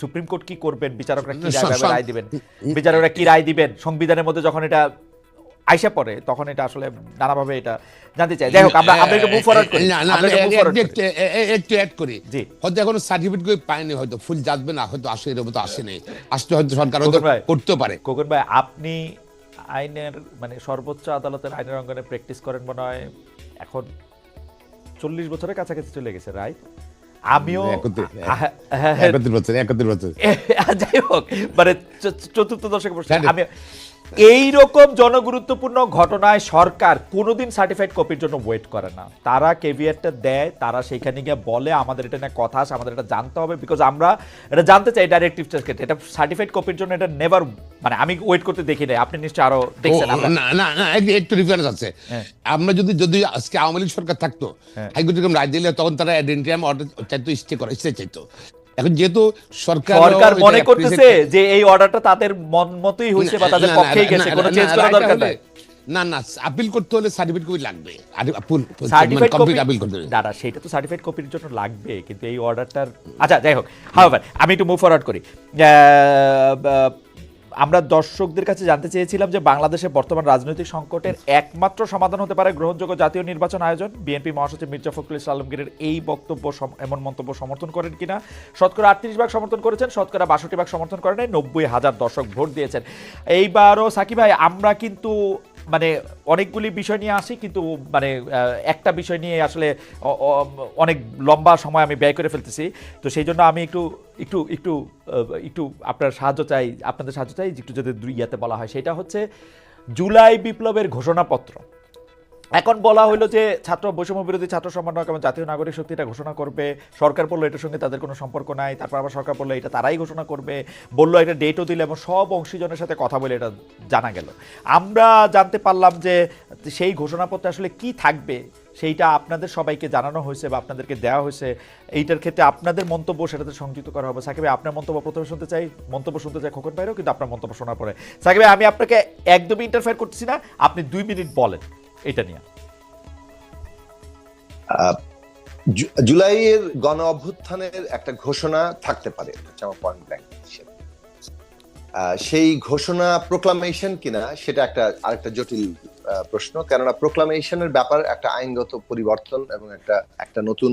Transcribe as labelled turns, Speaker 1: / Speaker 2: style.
Speaker 1: Supreme court কি করবেন? বিচারকরা কি রায়- দিবেন? বিচারকরা কি রায় দিবেন? সংবিধানের মধ্যে যখন এটা আইসা পড়ে তখন এটা আসলে নানাভাবে এটা জানতে চাই। যাই হোক আমরা আমরা একটু মুভ ফরওয়ার্ড করি।
Speaker 2: না না
Speaker 1: আমরা একটু।
Speaker 2: একটু- অ্যাড করি।
Speaker 1: জি।
Speaker 2: হয়তো এখনও সার্টিফিকেট করে পায়নি হয়তো ফুল যাবে না হয়তো আসে এর মতো আসেনি আসতে হয়তো সরকার হয়তো করতে পারে।
Speaker 1: খোকন ভাই আপনি আইনের মানে সর্বোচ্চ আদালতের আইনের অঙ্গনে প্র্যাকটিস করেন মনে হয় এখন চল্লিশ বছরের কাছাকাছি চলে গেছে রাইট আমিও
Speaker 2: একত্রিশ- বছর একত্রিশ বছর।
Speaker 1: যাই হোক মানে চতুর্থ দশকে বসে আমি এই রকম জনগুরুত্বপূর্ণ ঘটনায় সরকার কোনোদিন সার্টিফাইড কপির জন্য ওয়েট করে না। তারা কেভিয়ারটা দেয় তারা সেখানে গিয়ে বলে আমাদের এটা নিয়ে কথা আছে আমাদের এটা জানতে হবে বিকজ আমরা এটা জানতে চাই ডাইরেক্টিভ ক্ষেত্রে এটা সার্টিফাইড কপির জন্য এটা নেভার মানে আমি ওয়েট করতে দেখি নাই। আপনি নিশ্চয়ই আরও দেখছেন
Speaker 2: না না না একটু ডিফারেন্স আছে।
Speaker 1: হ্যাঁ।
Speaker 2: আমরা যদি যদি আজকে আওয়ামী লীগ সরকার থাকতো
Speaker 1: হ্যাঁ।
Speaker 2: হাইকোর্ট রায় দিলে তখন তারা অ্যাডেন্টিয়াম অর্ডার চাইতো স্টে করা স্টে চাইতো। এখন যেহেতু সরকার
Speaker 1: সরকার মনে করতেছে যে এই অর্ডারটা তাদের মন মতোই হয়েছে বা তাদের পক্ষেই গেছে কোনো চেঞ্জ
Speaker 2: করা
Speaker 1: করার দরকার নাই।
Speaker 2: না না আপিল করতে হলে সার্টিফিকেট কপি লাগবে। আর
Speaker 1: সার্টিফাইড কপি
Speaker 2: আপিল করতে হবে।
Speaker 1: দাদা সেটা তো সার্টিফিকেট কপির জন্য লাগবে কিন্তু এই অর্ডারটার আচ্ছা যাই হোক হাওয়ার আমি একটু মুভ ফরওয়ার্ড করি। আমরা দর্শকদের কাছে জানতে চেয়েছিলাম যে বাংলাদেশে বর্তমান রাজনৈতিক সংকটের একমাত্র সমাধান হতে পারে গ্রহণযোগ্য জাতীয় নির্বাচন আয়োজন। বিএনপি মহাসচিব মির্জা ফখরুল ইসলাম আলমগীরের এই বক্তব্য এমন মন্তব্য সমর্থন করেন কিনা? শতকরা আটত্রিশ ভাগ সমর্থন করেছেন, শতকরা বাষট্টি ভাগ সমর্থন করেন নব্বই হাজার দর্শক ভোট দিয়েছেন। এইবারও সাকিব ভাই, আমরা কিন্তু মানে অনেকগুলি বিষয় নিয়ে আসি, কিন্তু মানে একটা বিষয় নিয়ে আসলে অনেক লম্বা সময় আমি ব্যয় করে ফেলতেছি। তো সেই জন্য আমি একটু একটু একটু একটু আপনার সাহায্য চাই, আপনাদের সাহায্য চাই একটু যদি ইয়াতে বলা হয়। সেটা হচ্ছে, জুলাই বিপ্লবের ঘোষণাপত্র। এখন বলা হলো যে ছাত্র, বৈষম্য বিরোধী ছাত্র সমন্বয়ক এবং জাতীয় নাগরিক শক্তি এটা ঘোষণা করবে। সরকার বলল এটার সঙ্গে তাদের কোনো সম্পর্ক নাই। তারপর আবার সরকার বলল এটা তারাই ঘোষণা করবে। বলল একটা ডেটও দিল এবং সব অংশীজনের সাথে কথা বলে এটা জানা গেল। আমরা জানতে পারলাম যে সেই ঘোষণাপত্রে আসলে কি থাকবে। সেইটা আপনাদের সবাইকে জানানো হয়েছে বা আপনাদেরকে দেওয়া হয়েছে। এইটার ক্ষেত্রে আপনাদের মন্তব্য সেটাতে সংযুক্ত করা হবে। সাকিব আপনার মন্তব্য প্রথমে শুনতে চাই। মন্তব্য শুনতে চাই খোকন ভাইরও, কিন্তু আপনার মন্তব্য শোনার পরে। সাকিব আমি আপনাকে একদমই ইন্টারফেয়ার করতেছি না। আপনি দুই মিনিট বলেন এটা নিয়ে।
Speaker 3: জুলাইয়ের গণ অভ্যুত্থানের একটা ঘোষণা থাকতে পারে। পয়েন্ট সেই ঘোষণা প্রোক্লামেশন কিনা, সেটা একটা, আরেকটা জটিল প্রশ্ন। কেননা প্রোক্লামেশনের ব্যাপার একটা আইনগত পরিবর্তন এবং একটা একটা নতুন